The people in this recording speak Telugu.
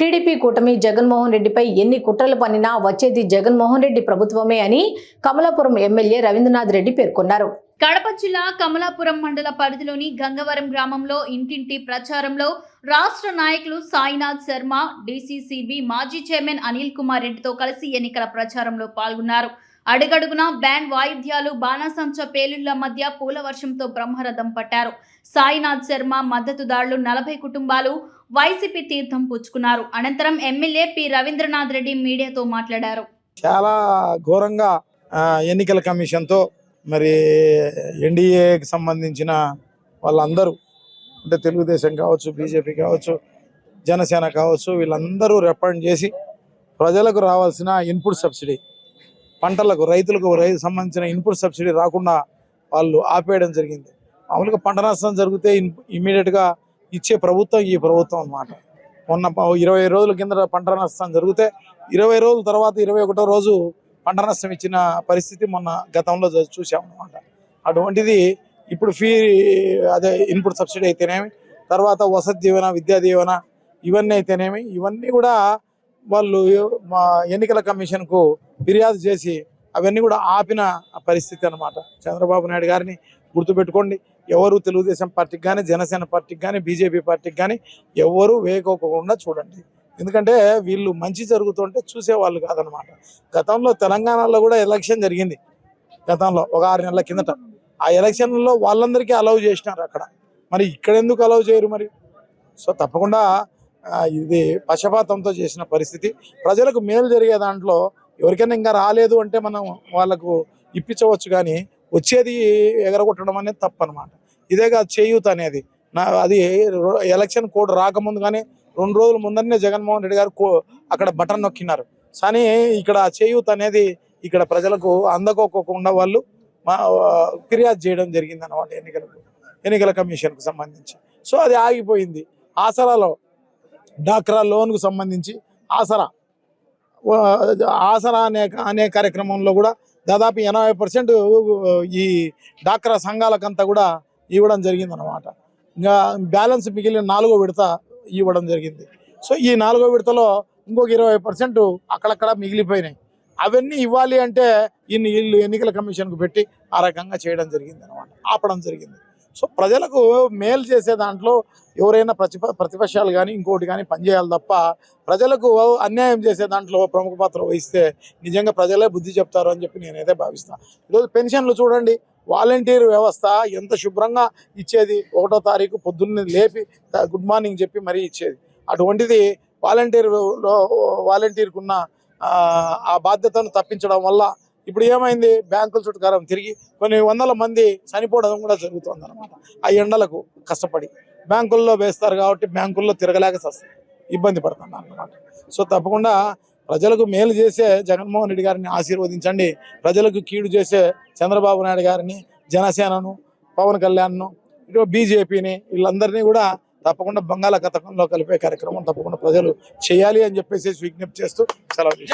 టీడీపీ కూటమి జగన్మోహన్ రెడ్డిపై ఎన్ని కుట్రలు పన్నినా వచ్చేది జగన్మోహన్ రెడ్డి ప్రభుత్వమే అని కమలాపురం ఎమ్మెల్యే రవీంద్రనాథ్ రెడ్డి పేర్కొన్నారు. కడప జిల్లా కమలాపురం మండల పరిధిలోని గంగవరం గ్రామంలో ఇంటింటి ప్రచారంలో రాష్ట్ర నాయకులు సాయినాథ్ శర్మ డీసీసీబీ మాజీ చైర్మన్ అనిల్ కుమార్ రెడ్డితో కలిసి ఎన్నికల ప్రచారంలో పాల్గొన్నారు. అడుగడుగున బ్యాండ్ వాయిద్యాలు బాణాసంచ పేలుళ్ళ మధ్య పూల వర్షంతో బ్రహ్మరథం పట్టారు. సాయినాథ్ శర్మ మద్దతుదారులు నలభై కుటుంబాలు వైసీపీ తీర్థం పుచ్చుకున్నారు. అనంతరం ఎమ్మెల్యే పి. రవీంద్రనాథ్ రెడ్డి మీడియాతో మాట్లాడారు. చాలా ఘోరంగా ఎన్నికల కమిషన్తో మరి ఎన్డీఏకి సంబంధించిన వాళ్ళందరూ అంటే తెలుగుదేశం కావచ్చు బీజేపీ కావచ్చు జనసేన కావచ్చు వీళ్ళందరూ రిప్రజెంట్ చేసి ప్రజలకు రావాల్సిన ఇన్పుట్ సబ్సిడీ పంటలకు రైతులకు రైతు సంబంధించిన ఇన్పుట్ సబ్సిడీ రాకుండా వాళ్ళు ఆపేయడం జరిగింది. మామూలుగా పంట నష్టం జరిగితే ఇమ్మీడియట్గా ఇచ్చే ప్రభుత్వం ఈ ప్రభుత్వం అన్నమాట. మొన్న ఇరవై రోజుల కింద పంట నష్టం జరిగితే ఇరవై రోజుల తర్వాత ఇరవై ఒకటో రోజు పంట నష్టం ఇచ్చిన పరిస్థితి మొన్న గతంలో చూసామన్నమాట అటువంటిది ఇప్పుడు ఫీ అదే ఇన్పుట్ సబ్సిడీ అయితేనేమి తర్వాత వసతి దీవెన విద్యా దీవెన ఇవన్నీ అయితేనేమి ఇవన్నీ కూడా వాళ్ళు మా ఎన్నికల కమిషన్కు ఫిర్యాదు చేసి అవన్నీ కూడా ఆపిన పరిస్థితి అనమాట చంద్రబాబు నాయుడు గారిని గుర్తుపెట్టుకోండి. ఎవరు తెలుగుదేశం పార్టీకి కానీ జనసేన పార్టీకి కానీ బీజేపీ పార్టీకి కానీ ఎవరు వేయకోకుండా చూడండి. ఎందుకంటే వీళ్ళు మంచి జరుగుతుంటే చూసేవాళ్ళు కాదనమాట. గతంలో తెలంగాణలో కూడా ఎలక్షన్ జరిగింది. గతంలో ఒక ఆరు నెలల కిందట. ఆ ఎలక్షన్లో వాళ్ళందరికీ అలౌ చేసినారు అక్కడ. మరి ఇక్కడ ఎందుకు అలౌ చేయరు మరి? సో తప్పకుండా ఇది పక్షపాతంతో చేసిన పరిస్థితి. ప్రజలకు మేలు జరిగే దాంట్లో ఎవరికైనా ఇంకా రాలేదు అంటే మనం వాళ్ళకు ఇప్పించవచ్చు కానీ వచ్చేది ఎగరగొట్టడం అనేది తప్పనమాట. ఇదే కాదు చేయూత అనేది. నా అది ఎలక్షన్ కోడ్ రాకముందు కానీ రెండు రోజుల ముందరనే జగన్మోహన్ రెడ్డి గారు కో- అక్కడ బటన్ నొక్కినారు. కానీ ఇక్కడ చేయూత అనేది ఇక్కడ ప్రజలకు అందకోకుండా వాళ్ళు మా- ఫిర్యాదు చేయడం జరిగింది అనమాట ఎన్నికలకు ఎన్నికల కమిషన్కు సంబంధించి. సో అది ఆగిపోయింది. ఆసరాలో డాక్రా లోన్కు సంబంధించి ఆసరా ఆసరా అనే అనే కార్యక్రమంలో కూడా దాదాపు ఎనభై పర్సెంట్ ఈ డాక్రా సంఘాలకంతా కూడా ఇవ్వడం జరిగింది అనమాట ఇంకా బ్యాలెన్స్ మిగిలిన నాలుగో విడత ఇవ్వడం జరిగింది. సో ఈ నాలుగో విడతలో ఇంకొక ఇరవై పర్సెంట్ అక్కడక్కడ మిగిలిపోయినాయి. అవన్నీ ఇవ్వాలి అంటే ఇన్ని ఇల్లు ఎన్నికల కమిషన్కు పెట్టి ఆ రకంగా చేయడం జరిగింది అనమాట ఆపడం జరిగింది. సో ప్రజలకు మేలు చేసే దాంట్లో ఎవరైనా ప్రతిప ప్రతిపక్షాలు కానీ ఇంకోటి కానీ పనిచేయాలి తప్ప ప్రజలకు అన్యాయం చేసే దాంట్లో ప్రముఖ పాత్ర వహిస్తే నిజంగా ప్రజలే బుద్ధి చెప్తారు అని చెప్పి నేనైతే భావిస్తాను ఈరోజు పెన్షన్లు చూడండి వాలంటీర్ వ్యవస్థ ఎంత శుభ్రంగా ఇచ్చేది. ఒకటో తారీఖు పొద్దున్నే లేపి గుడ్ మార్నింగ్ చెప్పి మరీ ఇచ్చేది. అటువంటిది వాలంటీర్ వాలంటీర్కున్న ఆ బాధ్యతను తప్పించడం వల్ల ఇప్పుడు ఏమైంది? బ్యాంకుల చుట్టుకారం తిరిగి కొన్ని వందల మంది చనిపోవడం కూడా జరుగుతుంది అనమాట ఆ ఎండలకు కష్టపడి బ్యాంకుల్లో వేస్తారు కాబట్టి బ్యాంకుల్లో తిరగలేక ఇబ్బంది పడుతున్నారు అనమాట సో తప్పకుండా ప్రజలకు మేలు చేసే జగన్మోహన్ రెడ్డి గారిని ఆశీర్వదించండి. ప్రజలకు కీడు చేసే చంద్రబాబు నాయుడు గారిని జనసేనను పవన్ కళ్యాణ్ను ఇటు బీజేపీని వీళ్ళందరినీ కూడా తప్పకుండా బంగాళాఖాతంలో కలిపే కార్యక్రమం తప్పకుండా ప్రజలు చేయాలి అని చెప్పేసి విజ్ఞప్తి చేస్తూ సెలవు.